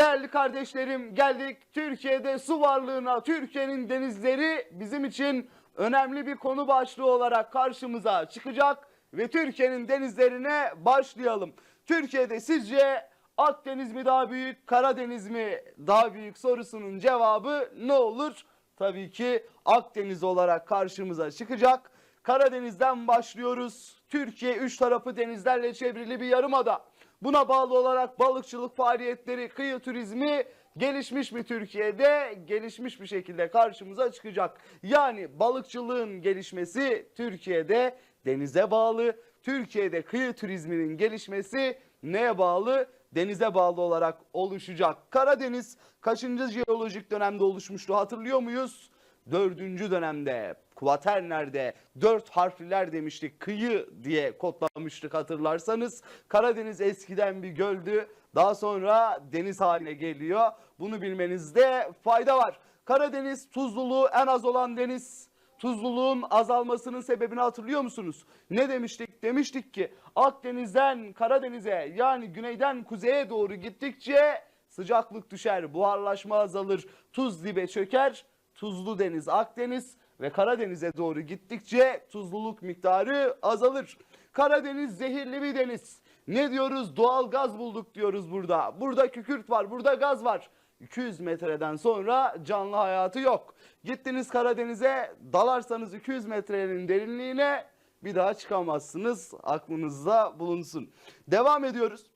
Değerli kardeşlerim geldik Türkiye'de su varlığına, Türkiye'nin denizleri bizim için önemli bir konu başlığı olarak karşımıza çıkacak ve Türkiye'nin denizlerine başlayalım. Türkiye'de sizce Akdeniz mi daha büyük, Karadeniz mi daha büyük sorusunun cevabı ne olur? Tabii ki Akdeniz olarak karşımıza çıkacak. Karadeniz'den başlıyoruz. Türkiye üç tarafı denizlerle çevrili bir yarımada. Buna bağlı olarak balıkçılık faaliyetleri, kıyı turizmi gelişmiş mi Türkiye'de? Gelişmiş bir şekilde karşımıza çıkacak. Yani balıkçılığın gelişmesi Türkiye'de denize bağlı. Türkiye'de kıyı turizminin gelişmesi neye bağlı? Denize bağlı olarak oluşacak. Karadeniz kaçıncı jeolojik dönemde oluşmuştu hatırlıyor muyuz? Dördüncü dönemde Kuvaternler'de dört harfliler demiştik kıyı diye kodlamıştık hatırlarsanız. Karadeniz eskiden bir göldü daha sonra deniz haline geliyor. Bunu bilmenizde fayda var. Karadeniz tuzluluğu en az olan deniz. Tuzluluğun azalmasının sebebini hatırlıyor musunuz? Ne demiştik? Demiştik ki Akdeniz'den Karadeniz'e yani güneyden kuzeye doğru gittikçe sıcaklık düşer, buharlaşma azalır, tuz dibe çöker. Tuzlu deniz Akdeniz ve Karadeniz'e doğru gittikçe tuzluluk miktarı azalır. Karadeniz zehirli bir deniz. Ne diyoruz? Doğal gaz bulduk diyoruz burada. Burada kükürt var, burada gaz var. 200 metreden sonra canlı hayatı yok. Gittiniz Karadeniz'e dalarsanız 200 metrenin derinliğine bir daha çıkamazsınız. Aklınızda bulunsun. Devam ediyoruz.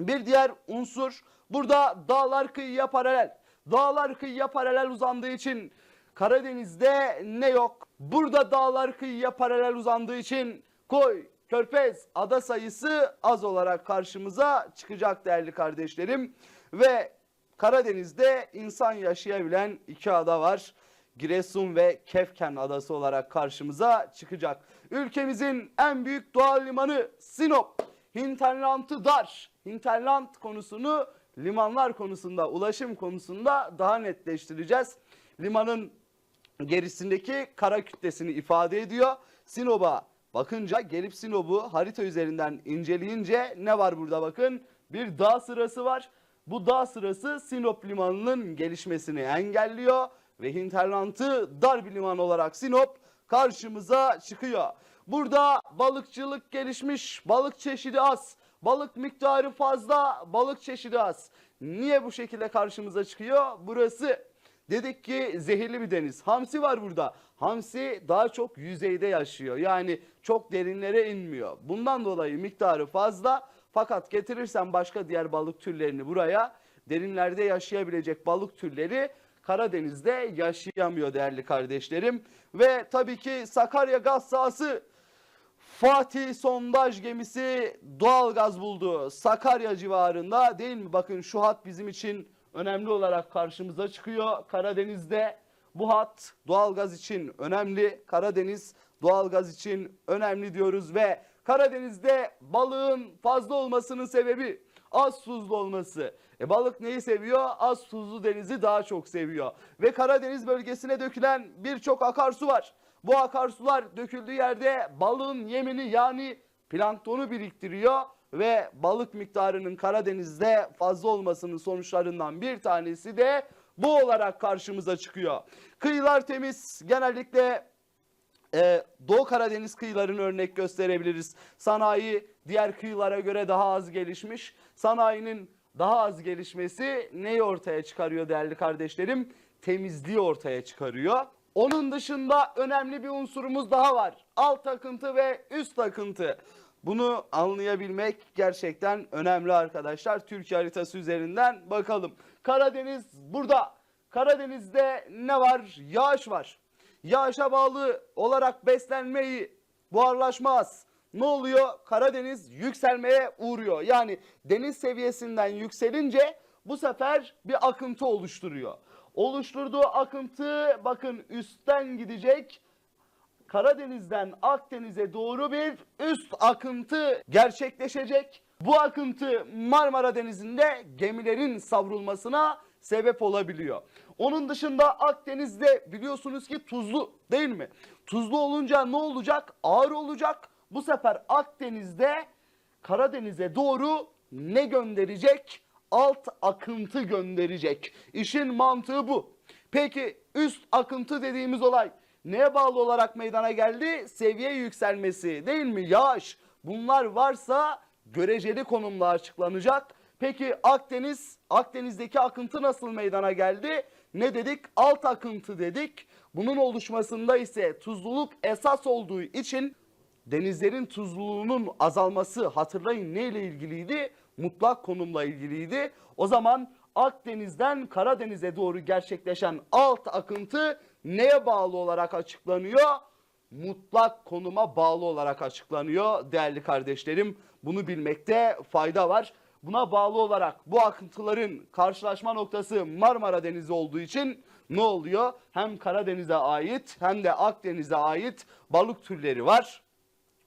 Bir diğer unsur burada dağlar kıyıya paralel. Dağlar kıyıya paralel uzandığı için Karadeniz'de ne yok? Burada dağlar kıyıya paralel uzandığı için koy, körfez, ada sayısı az olarak karşımıza çıkacak değerli kardeşlerim. Ve Karadeniz'de insan yaşayabilen iki ada var. Giresun ve Kefken adası olarak karşımıza çıkacak. Ülkemizin en büyük doğal limanı Sinop. Hinterland'ı dar. Hinterland konusunu limanlar konusunda, ulaşım konusunda daha netleştireceğiz. Limanın gerisindeki kara kütlesini ifade ediyor. Sinop'a bakınca gelip Sinop'u harita üzerinden inceleyince ne var burada bakın? Bir dağ sırası var. Bu dağ sırası Sinop limanının gelişmesini engelliyor ve Hinterland'ı dar bir liman olarak Sinop karşımıza çıkıyor. Burada balıkçılık gelişmiş, balık çeşidi az, balık miktarı fazla, balık çeşidi az. Niye bu şekilde karşımıza çıkıyor? Burası Dedik ki zehirli bir deniz. Hamsi var burada. Hamsi daha çok yüzeyde yaşıyor. Yani çok derinlere inmiyor. Bundan dolayı miktarı fazla. Fakat getirirsen başka diğer balık türlerini buraya derinlerde yaşayabilecek balık türleri Karadeniz'de yaşayamıyor değerli kardeşlerim. Ve tabii ki Sakarya gaz sahası Fatih sondaj gemisi doğal gaz buldu. Sakarya civarında değil mi? Bakın şu hat bizim için önemli olarak karşımıza çıkıyor. Karadeniz'de bu hat doğalgaz için önemli. Karadeniz doğalgaz için önemli diyoruz ve Karadeniz'de balığın fazla olmasının sebebi az tuzlu olması. E balık neyi seviyor? Az tuzlu denizi daha çok seviyor. Ve Karadeniz bölgesine dökülen birçok akarsu var. Bu akarsular döküldüğü yerde balığın yemini yani planktonu biriktiriyor ve balık miktarının Karadeniz'de fazla olmasının sonuçlarından bir tanesi de bu olarak karşımıza çıkıyor. Kıyılar temiz genellikle ee, Doğu Karadeniz kıyılarını örnek gösterebiliriz. Sanayi diğer kıyılara göre daha az gelişmiş. Sanayinin daha az gelişmesi neyi ortaya çıkarıyor değerli kardeşlerim? Temizliği ortaya çıkarıyor. Onun dışında önemli bir unsurumuz daha var. Alt akıntı ve üst akıntı. Bunu anlayabilmek gerçekten önemli arkadaşlar. Türkiye haritası üzerinden bakalım. Karadeniz burada. Karadeniz'de ne var? Yağış var. Yağışa bağlı olarak beslenmeyi buharlaşmaz. Ne oluyor? Karadeniz yükselmeye uğruyor. Yani deniz seviyesinden yükselince bu sefer bir akıntı oluşturuyor. Oluşturduğu akıntı bakın üstten gidecek Karadeniz'den Akdeniz'e doğru bir üst akıntı gerçekleşecek. Bu akıntı Marmara Denizi'nde gemilerin savrulmasına sebep olabiliyor. Onun dışında Akdeniz'de biliyorsunuz ki tuzlu değil mi? Tuzlu olunca ne olacak? Ağır olacak. Bu sefer Akdeniz'de Karadeniz'e doğru ne gönderecek? Alt akıntı gönderecek. İşin mantığı bu. Peki üst akıntı dediğimiz olay neye bağlı olarak meydana geldi? Seviye yükselmesi değil mi? Yağış. Bunlar varsa göreceli konumla açıklanacak. Peki Akdeniz, Akdeniz'deki akıntı nasıl meydana geldi? Ne dedik? Alt akıntı dedik. Bunun oluşmasında ise tuzluluk esas olduğu için denizlerin tuzluluğunun azalması hatırlayın neyle ilgiliydi? Mutlak konumla ilgiliydi. O zaman Akdeniz'den Karadeniz'e doğru gerçekleşen alt akıntı neye bağlı olarak açıklanıyor? Mutlak konuma bağlı olarak açıklanıyor değerli kardeşlerim. Bunu bilmekte fayda var. Buna bağlı olarak bu akıntıların karşılaşma noktası Marmara Denizi olduğu için ne oluyor? Hem Karadeniz'e ait hem de Akdeniz'e ait balık türleri var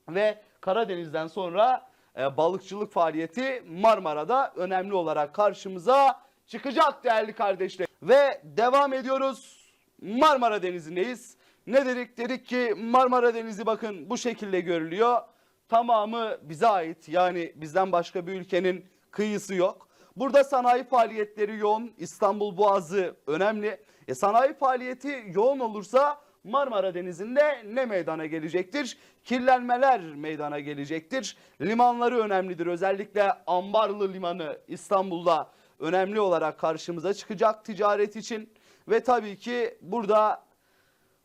ve Karadeniz'den sonra e, balıkçılık faaliyeti Marmara'da önemli olarak karşımıza çıkacak değerli kardeşler. Ve devam ediyoruz. Marmara Denizi'ndeyiz. Ne dedik? Dedik ki Marmara Denizi bakın bu şekilde görülüyor. Tamamı bize ait. Yani bizden başka bir ülkenin kıyısı yok. Burada sanayi faaliyetleri yoğun. İstanbul Boğazı önemli. E, sanayi faaliyeti yoğun olursa Marmara Denizi'nde ne meydana gelecektir? Kirlenmeler meydana gelecektir. Limanları önemlidir. Özellikle Ambarlı Limanı İstanbul'da önemli olarak karşımıza çıkacak ticaret için. Ve tabii ki burada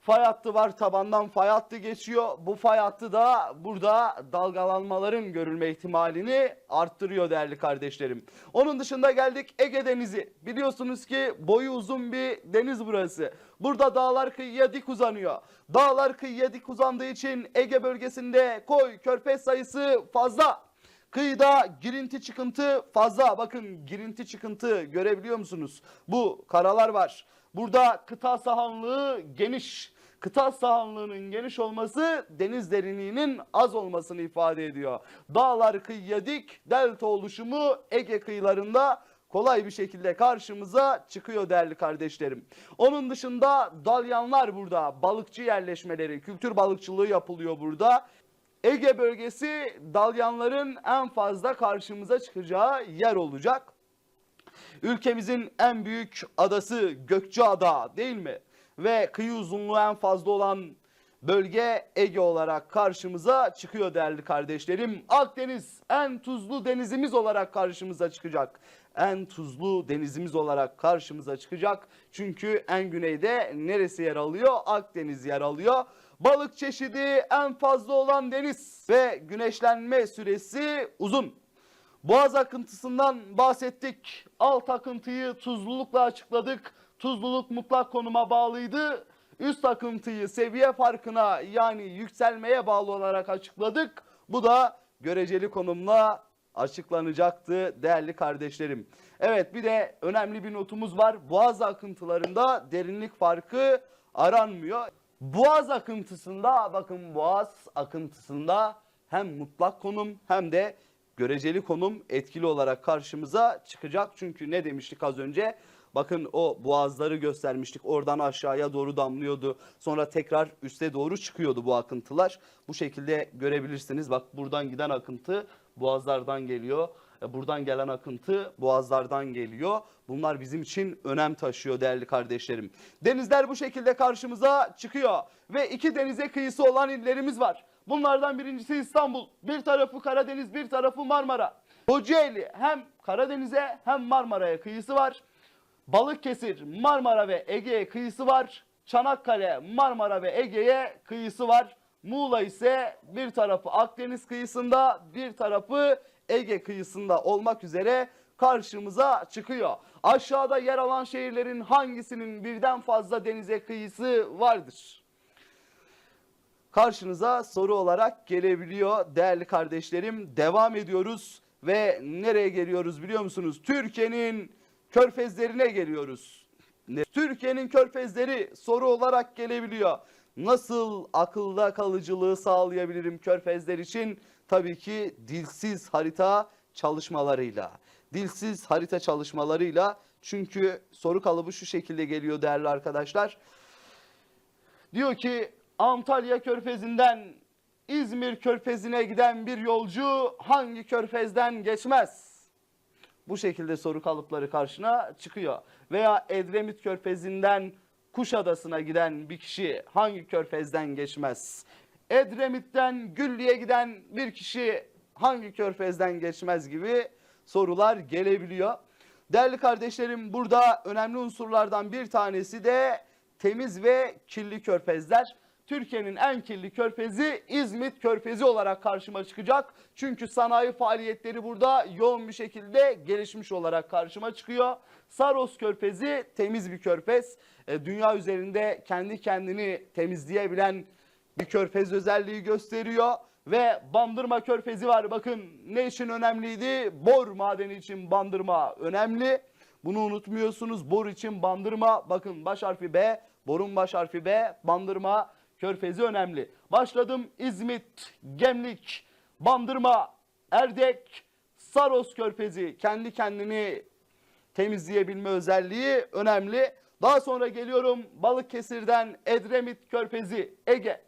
fay hattı var tabandan fay hattı geçiyor. Bu fay hattı da burada dalgalanmaların görülme ihtimalini arttırıyor değerli kardeşlerim. Onun dışında geldik Ege Denizi. Biliyorsunuz ki boyu uzun bir deniz burası. Burada dağlar kıyıya dik uzanıyor. Dağlar kıyıya dik uzandığı için Ege bölgesinde koy körfez sayısı fazla. Kıyıda girinti çıkıntı fazla. Bakın girinti çıkıntı görebiliyor musunuz? Bu karalar var. Burada kıta sahanlığı geniş. Kıta sahanlığının geniş olması deniz derinliğinin az olmasını ifade ediyor. Dağlar kıyıya dik, delta oluşumu Ege kıyılarında kolay bir şekilde karşımıza çıkıyor değerli kardeşlerim. Onun dışında dalyanlar burada, balıkçı yerleşmeleri, kültür balıkçılığı yapılıyor burada. Ege bölgesi dalyanların en fazla karşımıza çıkacağı yer olacak. Ülkemizin en büyük adası Gökçeada değil mi? Ve kıyı uzunluğu en fazla olan bölge Ege olarak karşımıza çıkıyor değerli kardeşlerim. Akdeniz en tuzlu denizimiz olarak karşımıza çıkacak. En tuzlu denizimiz olarak karşımıza çıkacak. Çünkü en güneyde neresi yer alıyor? Akdeniz yer alıyor. Balık çeşidi en fazla olan deniz ve güneşlenme süresi uzun. Boğaz akıntısından bahsettik. Alt akıntıyı tuzlulukla açıkladık. Tuzluluk mutlak konuma bağlıydı. Üst akıntıyı seviye farkına yani yükselmeye bağlı olarak açıkladık. Bu da göreceli konumla açıklanacaktı değerli kardeşlerim. Evet bir de önemli bir notumuz var. Boğaz akıntılarında derinlik farkı aranmıyor. Boğaz akıntısında bakın boğaz akıntısında hem mutlak konum hem de göreceli konum etkili olarak karşımıza çıkacak. Çünkü ne demiştik az önce? Bakın o boğazları göstermiştik. Oradan aşağıya doğru damlıyordu. Sonra tekrar üste doğru çıkıyordu bu akıntılar. Bu şekilde görebilirsiniz. Bak buradan giden akıntı boğazlardan geliyor. E, Buradan gelen akıntı boğazlardan geliyor. Bunlar bizim için önem taşıyor değerli kardeşlerim. Denizler bu şekilde karşımıza çıkıyor. Ve iki denize kıyısı olan illerimiz var. Bunlardan birincisi İstanbul. Bir tarafı Karadeniz, bir tarafı Marmara. Kocaeli hem Karadeniz'e hem Marmara'ya kıyısı var. Balıkesir, Marmara ve Ege'ye kıyısı var. Çanakkale, Marmara ve Ege'ye kıyısı var. Muğla ise bir tarafı Akdeniz kıyısında, bir tarafı Ege kıyısında olmak üzere karşımıza çıkıyor. Aşağıda yer alan şehirlerin hangisinin birden fazla denize kıyısı vardır? karşınıza soru olarak gelebiliyor değerli kardeşlerim. Devam ediyoruz ve nereye geliyoruz biliyor musunuz? Türkiye'nin körfezlerine geliyoruz. Türkiye'nin körfezleri soru olarak gelebiliyor. Nasıl akılda kalıcılığı sağlayabilirim körfezler için? Tabii ki dilsiz harita çalışmalarıyla. Dilsiz harita çalışmalarıyla çünkü soru kalıbı şu şekilde geliyor değerli arkadaşlar. Diyor ki Antalya Körfezi'nden İzmir Körfezi'ne giden bir yolcu hangi körfezden geçmez? Bu şekilde soru kalıpları karşına çıkıyor. Veya Edremit Körfezi'nden Kuşadası'na giden bir kişi hangi körfezden geçmez? Edremit'ten Güllü'ye giden bir kişi hangi körfezden geçmez gibi sorular gelebiliyor. Değerli kardeşlerim burada önemli unsurlardan bir tanesi de temiz ve kirli körfezler. Türkiye'nin en kirli körfezi İzmit Körfezi olarak karşıma çıkacak. Çünkü sanayi faaliyetleri burada yoğun bir şekilde gelişmiş olarak karşıma çıkıyor. Saros Körfezi temiz bir körfez. E, Dünya üzerinde kendi kendini temizleyebilen bir körfez özelliği gösteriyor. Ve Bandırma Körfezi var. Bakın ne için önemliydi? Bor madeni için Bandırma önemli. Bunu unutmuyorsunuz. Bor için Bandırma. Bakın baş harfi B. Borun baş harfi B. Bandırma Körfezi önemli. Başladım İzmit, Gemlik, Bandırma, Erdek, Saros Körfezi. Kendi kendini temizleyebilme özelliği önemli. Daha sonra geliyorum Balıkesir'den Edremit Körfezi, Ege,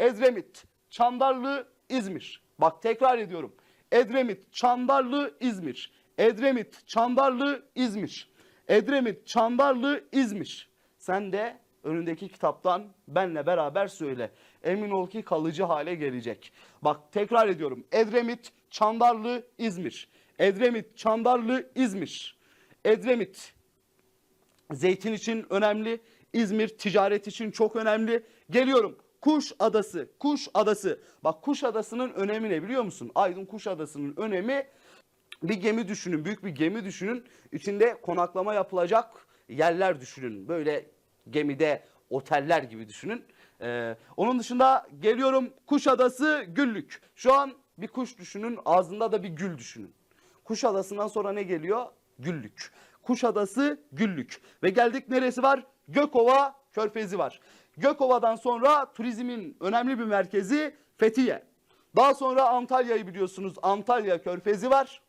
Edremit, Çandarlı, İzmir. Bak tekrar ediyorum. Edremit, Çandarlı, İzmir. Edremit, Çandarlı, İzmir. Edremit, Çandarlı, İzmir. Sen de önündeki kitaptan benle beraber söyle. Emin ol ki kalıcı hale gelecek. Bak tekrar ediyorum. Edremit, Çandarlı, İzmir. Edremit, Çandarlı, İzmir. Edremit, zeytin için önemli. İzmir ticaret için çok önemli. Geliyorum. Kuş Adası. Kuş Adası. Bak Kuş Adası'nın önemi ne biliyor musun? Aydın Kuş Adası'nın önemi bir gemi düşünün. Büyük bir gemi düşünün. İçinde konaklama yapılacak yerler düşünün. Böyle gemide oteller gibi düşünün. Ee, onun dışında geliyorum Kuşadası Güllük. Şu an bir kuş düşünün ağzında da bir gül düşünün. Kuşadası'ndan sonra ne geliyor? Güllük. Kuşadası Güllük. Ve geldik neresi var? Gökova Körfezi var. Gökova'dan sonra turizmin önemli bir merkezi Fethiye. Daha sonra Antalya'yı biliyorsunuz. Antalya Körfezi var.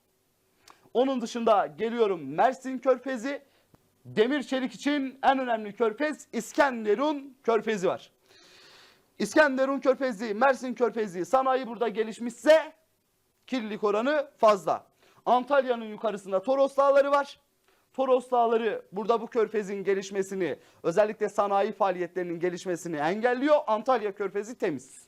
Onun dışında geliyorum Mersin Körfezi. Demir çelik için en önemli körfez İskenderun Körfezi var. İskenderun Körfezi, Mersin Körfezi sanayi burada gelişmişse kirlilik oranı fazla. Antalya'nın yukarısında Toros Dağları var. Toros Dağları burada bu körfezin gelişmesini, özellikle sanayi faaliyetlerinin gelişmesini engelliyor. Antalya Körfezi temiz.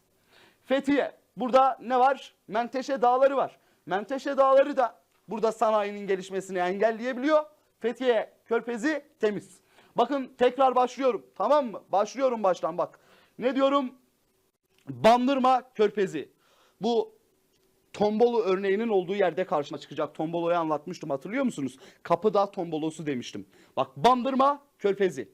Fethiye, burada ne var? Menteşe Dağları var. Menteşe Dağları da burada sanayinin gelişmesini engelleyebiliyor. Fethiye Körfezi temiz. Bakın tekrar başlıyorum. Tamam mı? Başlıyorum baştan bak. Ne diyorum? Bandırma Körfezi. Bu tombolo örneğinin olduğu yerde karşıma çıkacak. Tomboloyu anlatmıştım hatırlıyor musunuz? Kapıdağ tombolosu demiştim. Bak Bandırma Körfezi.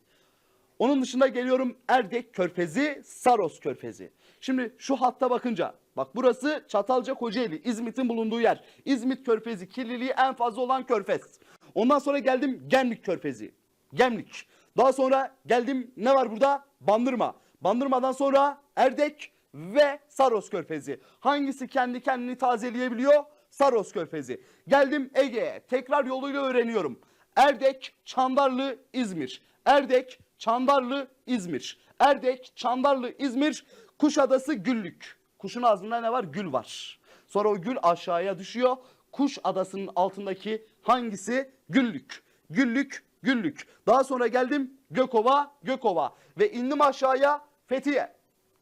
Onun dışında geliyorum Erdek Körfezi, Saros Körfezi. Şimdi şu hatta bakınca bak burası Çatalca Kocaeli, İzmit'in bulunduğu yer. İzmit Körfezi kirliliği en fazla olan körfez. Ondan sonra geldim Gemlik Körfezi. Gemlik. Daha sonra geldim ne var burada? Bandırma. Bandırmadan sonra Erdek ve Saros Körfezi. Hangisi kendi kendini tazeleyebiliyor? Saros Körfezi. Geldim Ege'ye. Tekrar yoluyla öğreniyorum. Erdek, Çandarlı, İzmir. Erdek, Çandarlı, İzmir. Erdek, Çandarlı, İzmir. Kuşadası, Güllük. Kuşun ağzında ne var? Gül var. Sonra o gül aşağıya düşüyor. Kuş adasının altındaki hangisi? Güllük. Güllük, Güllük. Daha sonra geldim Gökova, Gökova. Ve indim aşağıya Fethiye.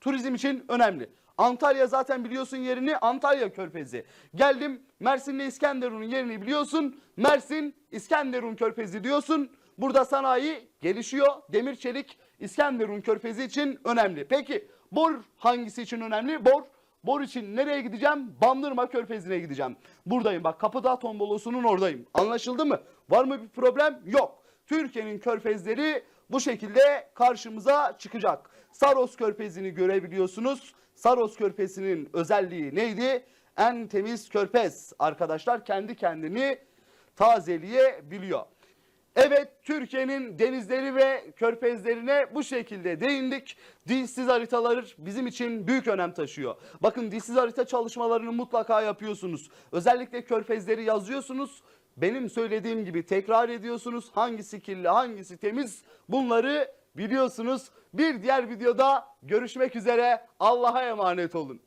Turizm için önemli. Antalya zaten biliyorsun yerini Antalya Körfezi. Geldim Mersin'le İskenderun'un yerini biliyorsun. Mersin İskenderun Körfezi diyorsun. Burada sanayi gelişiyor. Demir çelik İskenderun Körfezi için önemli. Peki bor hangisi için önemli? Bor. Bor için nereye gideceğim? Bandırma Körfezi'ne gideceğim. Buradayım bak Kapıdağ tombolosunun oradayım. Anlaşıldı mı? Var mı bir problem? Yok. Türkiye'nin körfezleri bu şekilde karşımıza çıkacak. Saros Körfezi'ni görebiliyorsunuz. Saros Körfezi'nin özelliği neydi? En temiz körfez. Arkadaşlar kendi kendini tazeleyebiliyor. Evet Türkiye'nin denizleri ve körfezlerine bu şekilde değindik. Dilsiz haritalar bizim için büyük önem taşıyor. Bakın dilsiz harita çalışmalarını mutlaka yapıyorsunuz. Özellikle körfezleri yazıyorsunuz. Benim söylediğim gibi tekrar ediyorsunuz. Hangisi kirli hangisi temiz bunları biliyorsunuz. Bir diğer videoda görüşmek üzere. Allah'a emanet olun.